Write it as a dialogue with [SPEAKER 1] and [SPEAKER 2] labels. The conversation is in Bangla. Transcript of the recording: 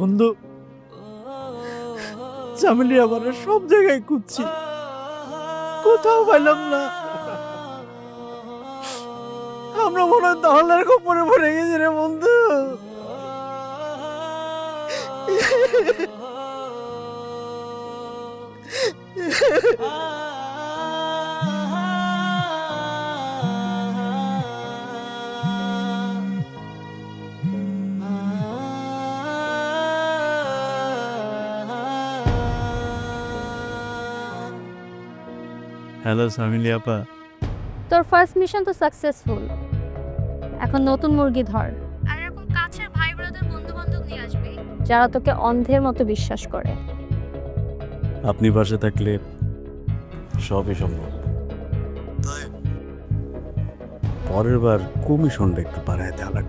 [SPEAKER 1] বন্ধু। চামেলি আমার সব জায়গায় খুঁজছি। কোথাও পাইলাম না। আমরা মনে হয় দহলার খপরে পড়ে গেছি রে বন্ধু। হ্যালো সামিলি আপা।
[SPEAKER 2] তোর ফার্স্ট মিশন তো সাকসেসফুল এখন নতুন মুরগি ধর। আর এরকম কাছের ভাই ব্রাদার বন্ধু বান্ধব নিয়ে আসবে। যারা তোকে অন্ধের মতো বিশ্বাস করে।
[SPEAKER 1] আপনি পাশে থাকলে সবই সম্ভব। পরের বার কমিশনটা একটু বাড়ায় দেওয়া লাগবে।